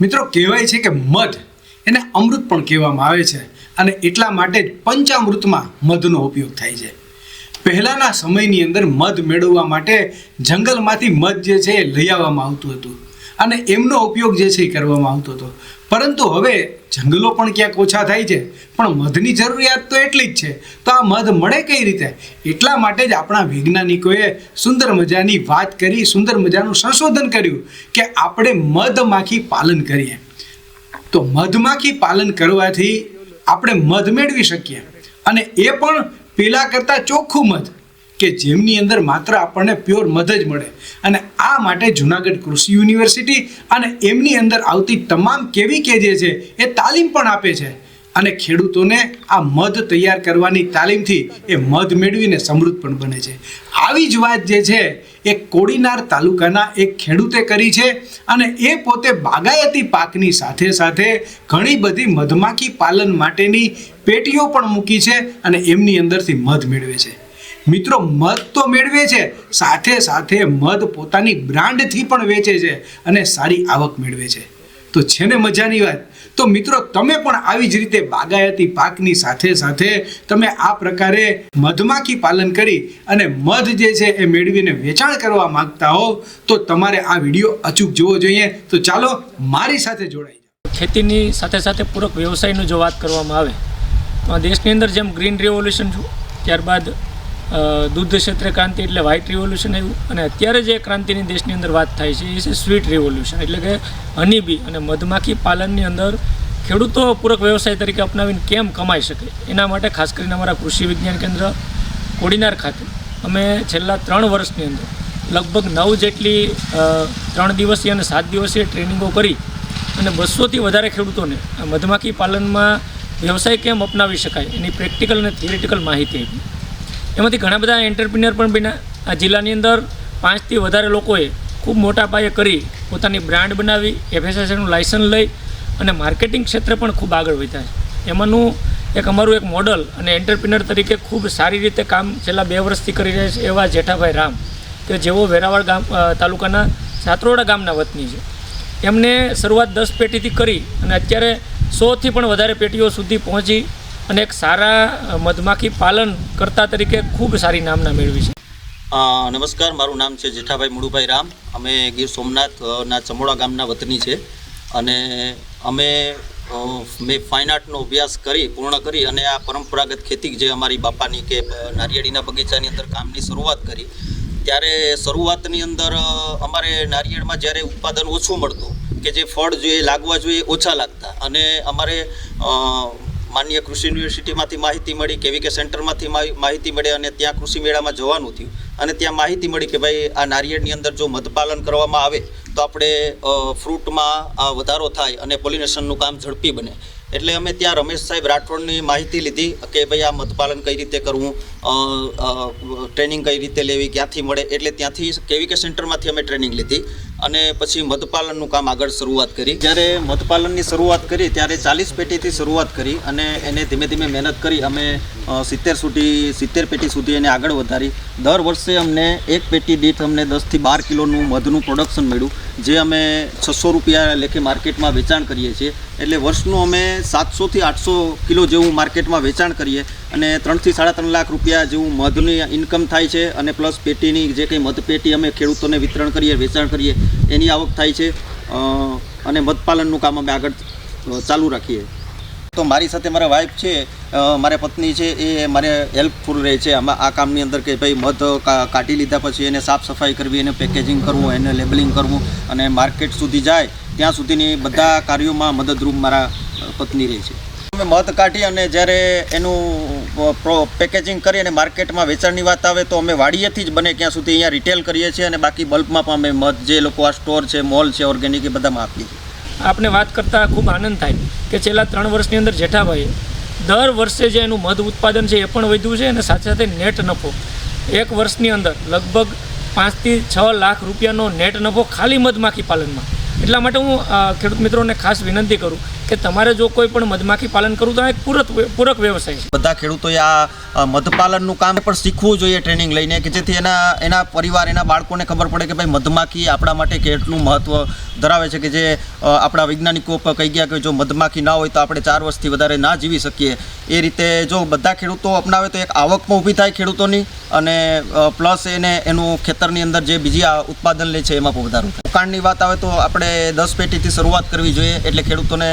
મિત્રો, કહેવાય છે કે મધ એને અમૃત પણ કહેવામાં આવે છે અને એટલા માટે જ પંચામૃતમાં મધનો ઉપયોગ થાય છે. પહેલાંના સમયની અંદર મધ મેળવવા માટે જંગલમાંથી મધ જે છે એ લઈ આવવામાં આવતું હતું અને એમનો ઉપયોગ જે છે એ કરવામાં આવતો હતો. પરંતુ હવે જંગલો પણ ક્યાંક ઓછા થાય છે, પણ મધની જરૂરિયાત તો એટલી જ છે. તો આ મધ મળે કઈ રીતે? એટલા માટે જ આપણા વૈજ્ઞાનિકોએ સુંદર મજાની વાત કરી, સુંદર મજાનું સંશોધન કર્યું કે આપણે મધમાખી પાલન કરીએ. તો મધમાખી પાલન કરવાથી આપણે મધ મેળવી શકીએ. અને એ પણ પેલા કરતાં ચોખ્ખું મધ. કે જેમની અંદર માત્ર આપણને પ્યોર મધ જ મળે. અને આ માટે જુનાગઢ કૃષિ યુનિવર્સિટી અને એમની અંદર આવતી તમામ કેવી કે જે છે એ તાલીમ પણ આપે છે. અને ખેડૂતોને આ મધ તૈયાર કરવાની તાલીમથી એ મધ મેળવીને સમૃદ્ધ પણ બને છે. આવી જ વાત જે છે એ કોડીનાર તાલુકાના એક ખેડૂતે કરી છે અને એ પોતે બાગાયતી પાકની સાથે સાથે ઘણી બધી મધમાખી પાલન માટેની પેટીઓ પણ મૂકી છે અને એમની અંદરથી મધ મેળવે છે. મિત્રો, મધ તો મેળવે છે, સાથે સાથે મધ પોતાની બ્રાન્ડથી પણ વેચે છે અને સારી આવક મેળવે છે. તો છે ને મજાની વાત? તો મિત્રો, તમે પણ આવી જ રીતે બાગાયતી પાકની સાથે સાથે તમે આ પ્રકારે મધમાખી પાલન કરી અને મધ જે છે એ મેળવીને વેચાણ કરવા માંગતા હો, તો તમારે આ વીડિયો અચૂક જોવો જોઈએ. તો ચાલો, મારી સાથે જોડાઈ જાઓ. ખેતીની સાથે સાથે પૂરક વ્યવસાયનું જો વાત કરવામાં આવે, તો આ દેશની અંદર જેમ ગ્રીન રિવોલ્યુશન છું ત્યારબાદ દૂધ ક્ષેત્રે ક્રાંતિ એટલે વ્હાઇટ રિવોલ્યુશન આવ્યું. અને અત્યારે જે ક્રાંતિની દેશની અંદર વાત થાય છે, એ છે સ્વીટ રિવોલ્યુશન એટલે કે હની બી અને મધમાખી પાલનની અંદર ખેડૂતો પૂરક વ્યવસાય તરીકે અપનાવીને કેમ કમાઈ શકે? એના માટે ખાસ કરીને અમારા કૃષિ વિજ્ઞાન કેન્દ્ર કોડીનાર ખાતે અમે છેલ્લા ત્રણ વર્ષની અંદર લગભગ નવ જેટલી ત્રણ દિવસીય અને સાત દિવસીય ટ્રેનિંગો કરી અને બસોથી વધારે ખેડૂતોને મધમાખી પાલનમાં વ્યવસાય કેમ અપનાવી શકાય એની પ્રેક્ટિકલ અને થિયરિટિકલ માહિતી આપી. એમાંથી ઘણા બધા એન્ટરપ્રિન્યોર પણ બન્યા. આ જિલ્લાની અંદર પાંચથી વધારે લોકોએ ખૂબ મોટા પાયે કરી પોતાની બ્રાન્ડ બનાવી એફએસએસનું લાયસન્સ લઈ અને માર્કેટિંગ ક્ષેત્રે પણ ખૂબ આગળ વધ્યા છે. એમાંનું એક અમારું એક મોડલ અને એન્ટરપ્રિનર તરીકે ખૂબ સારી રીતે કામ છેલ્લા બે વર્ષથી કરી રહ્યા છે એવા જેઠાભાઈ રામ. કે જેઓ વેરાવળ ગામ તાલુકાના સાતરોડા ગામના વતની છે. એમને શરૂઆત દસ પેટીથી કરી અને અત્યારે સોથી પણ વધારે પેટીઓ સુધી પહોંચી અને એક સારા મધમાખી પાલન કરતા તરીકે ખૂબ સારી નામના મેળવી છે. નમસ્કાર, મારું નામ છે જેઠાભાઈ મુળુભાઈ રામ. અમે ગીર સોમનાથના ચમોડા ગામના વતની છે અને અમે મેં ફાઇન આર્ટનો અભ્યાસ કરી, પૂર્ણ કરી અને આ પરંપરાગત ખેતી જે અમારી બાપાની કે નારિયેળીના બગીચાની અંદર કામની શરૂઆત કરી, ત્યારે શરૂઆતની અંદર અમારે નારિયેળમાં જ્યારે ઉત્પાદન ઓછું મળતું કે જે ફળ જોઈએ, લાગવા જોઈએ, ઓછા લાગતા. અને અમારે અ, માનનીય કૃષિ યુનિવર્સિટીમાંથી માહિતી મળી કેવીકે સેન્ટરમાંથી માહિ- માહિતી મળી અને ત્યાં કૃષિ મેળામાં જવાનું થયું. અને ત્યાં માહિતી મળી કે ભાઈ આ નારિયેળની અંદર જો મધપાલન કરવામાં આવે તો આપણે ફ્રૂટમાં વધારો થાય અને પોલિનેશનનું કામ ઝડપી બને. એટલે અમે ત્યાં રમેશ સાહેબ રાઠોડની માહિતી લીધી કે ભાઈ આ મધપાલન કઈ રીતે કરવું ટ્રેનિંગ કઈ રીતે લેવી, ક્યાંથી મળે, એટલે ત્યાંથી કેવીકે સેન્ટરમાંથી અમે ટ્રેનિંગ લીધી અને પછી મધપાલનનું કામ આગળ શરૂઆત કરી. જ્યારે મધપાલનની શરૂઆત કરી, ત્યારે ચાલીસ પેટીથી શરૂઆત કરી અને એને ધીમે ધીમે મહેનત કરી. અમે સિત્તેર સુધી, સિત્તેર પેટી સુધી એને આગળ વધારી. દર વર્ષે અમને એક પેટી દીઠ અમને દસથી બાર કિલોનું મધનું પ્રોડક્શન મળ્યું, જે અમે છસો રૂપિયા લેખે માર્કેટમાં વેચાણ કરીએ છીએ. એટલે વર્ષનું અમે સાતસોથી આઠસો કિલો જેવું માર્કેટમાં વેચાણ કરીએ અને ત્રણથી સાડા ત્રણ લાખ રૂપિયા જેવું મધની ઇન્કમ થાય છે અને પ્લસ પેટીની જે કંઈ મધ પેટી અમે ખેડૂતોને વિતરણ કરીએ, વેચાણ કરીએ, એની આવક થાય છે. અને મધપાલનનું કામ અમે આગળ ચાલુ રાખીએ. તો મારી સાથે મારા વાઈફ છે મારા પત્ની છે, એ મારે હેલ્પફુલ રહે છે. આમાં આ કામની અંદર કે ભાઈ મધ કાઢી લીધા પછી એને સાફ સફાઈ કરવી, એને પેકેજિંગ કરવું, એને લેબલિંગ કરવું અને માર્કેટ સુધી જાય, ત્યાં સુધીની બધા કાર્યોમાં મદદરૂપ મારા પત્ની રહે છે. અમે મધ કાઢી અને જ્યારે એનું પેકેજિંગ કરી અને માર્કેટમાં વેચાણની વાત આવે તો અમે વાડીએથી જ બને, ત્યાં સુધી અહીંયા રિટેલ કરીએ છીએ અને બાકી બલ્કમાં પણ અમે મધ જે લોકો આ સ્ટોર છે મોલ છે ઓર્ગેનિક એ બધામાં આપીએ છીએ. આપણે વાત કરતાં ખૂબ આનંદ થાય કે છેલ્લા ત્રણ વર્ષની અંદર જેઠાભાઈએ દર વર્ષે જે એનું મધ ઉત્પાદન છે એ પણ વધ્યું છે અને સાથે સાથે નેટ નફો. એક વર્ષની અંદર લગભગ પાંચથી છ લાખ રૂપિયાનો નેટ નફો ખાલી મધમાખી પાલનમાં. એટલા માટે હું ખેડૂત મિત્રોને ખાસ વિનંતી કરું કે તમારે જો કોઈ પણ મધમાખી પાલન કરવું તો એક પૂરક પૂરક વ્યવસાય છે. બધા ખેડૂતોએ આ મધપાલનનું કામ પણ શીખવું જોઈએ ટ્રેનિંગ લઈને કે જેથી એના એના પરિવાર, એના બાળકોને ખબર પડે કે ભાઈ મધમાખી આપણા માટે કેટલું મહત્ત્વ ધરાવે છે કે જે આપણા વૈજ્ઞાનિકો કહી ગયા કે જો મધમાખી ના હોય તો આપણે ચાર વર્ષથી વધારે ના જીવી શકીએ. એ રીતે જો બધા ખેડૂતો અપનાવે તો એક આવક પણ ઊભી થાય ખેડૂતોની અને પ્લસ એને, એનું ખેતરની અંદર જે બીજી આ ઉત્પાદન લે છે એમાં પણ વધારો થાય. રોકાણની વાત આવે તો આપણે દસ પેટીથી શરૂઆત કરવી જોઈએ એટલે ખેડૂતોને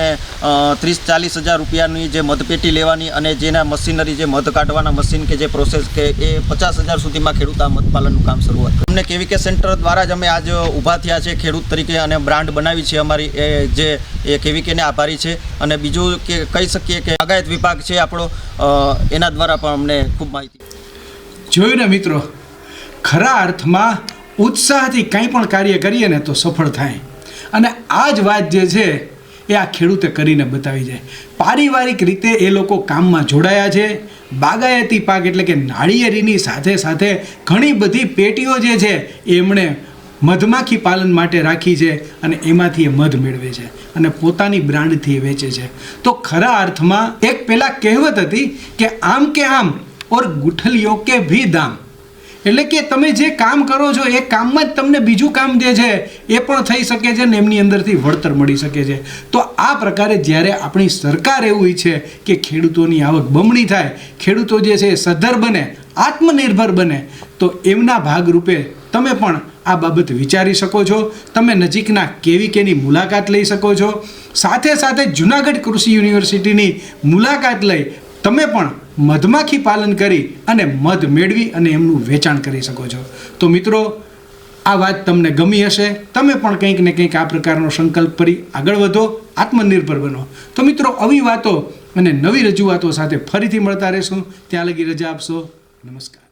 ત્રીસ ચાલીસ હજાર રૂપિયાની જે મધપેટી લેવાની અને જેના મશીનરી જે મધ કાઢવાના મશીન કે જે પ્રોસેસ કે એ પચાસ હજાર સુધીમાં ખેડૂત આ મધપાલનનું કામ શરૂઆત અમને કેવીકે સેન્ટર દ્વારા જ અમે આજ ઊભા થયા છે, ખેડૂત તરીકે અને બ્રાન્ડ બનાવી છે અમારી એ જે એ કેવીકેને આભારી છે. અને બીજું કે કહી શકીએ કે બાગાયત વિભાગ છે આપણો એના દ્વારા પણ અમને ખૂબ માહિતી. જોયું ને મિત્રો, ખરા અર્થમાં ઉત્સાહથી કંઈ પણ કાર્ય કરીએ ને તો સફળ થાય. અને આ જ વાત જે છે એ આ ખેડૂતે કરીને બતાવી છે. પારિવારિક રીતે એ લોકો કામમાં જોડાયા છે. બાગાયતી પાક એટલે કે નાળિયેરીની સાથે સાથે ઘણી બધી પેટીઓ જે છે એમણે મધમાખી પાલન માટે રાખી છે અને એમાંથી એ મધ મેળવે છે અને પોતાની બ્રાન્ડથી એ વેચે છે. તો ખરા અર્થમાં એક પહેલાં કહેવત હતી કે આમ કે આમ ઓર ગુઠલીઓ કે ભી દામ. એટલે કે તમે જે કામ કરો છો, એ કામમાં જ તમને બીજું કામ જે છે, એ પણ થઈ શકે છે ને એમની અંદરથી વળતર મળી શકે છે. તો આ પ્રકારે જ્યારે આપણી સરકાર એવું ઈચ્છે કે ખેડૂતોની આવક બમણી થાય, ખેડૂતો જે છે એ સદ્ધર બને, આત્મનિર્ભર બને, તો એમના ભાગરૂપે તમે પણ આ બાબત વિચારી શકો છો. તમે નજીકના કેવી કેની મુલાકાત લઈ શકો છો. સાથે સાથે જુનાગઢ કૃષિ યુનિવર્સિટીની મુલાકાત લઈ તમે પણ મધમાખી પાલન કરી અને મધ મેળવી અને એમનું વેચાણ કરી શકો છો. તો મિત્રો, આ વાત તમને ગમી હશે. તમે પણ કંઈક ને કંઈક આ પ્રકારનો સંકલ્પ કરી આગળ વધો, આત્મનિર્ભર બનો. તો મિત્રો, આવી વાતો અને નવી રજૂઆતો સાથે ફરીથી મળતા રહેશું. ત્યાં લગી રજા આપશો. નમસ્કાર.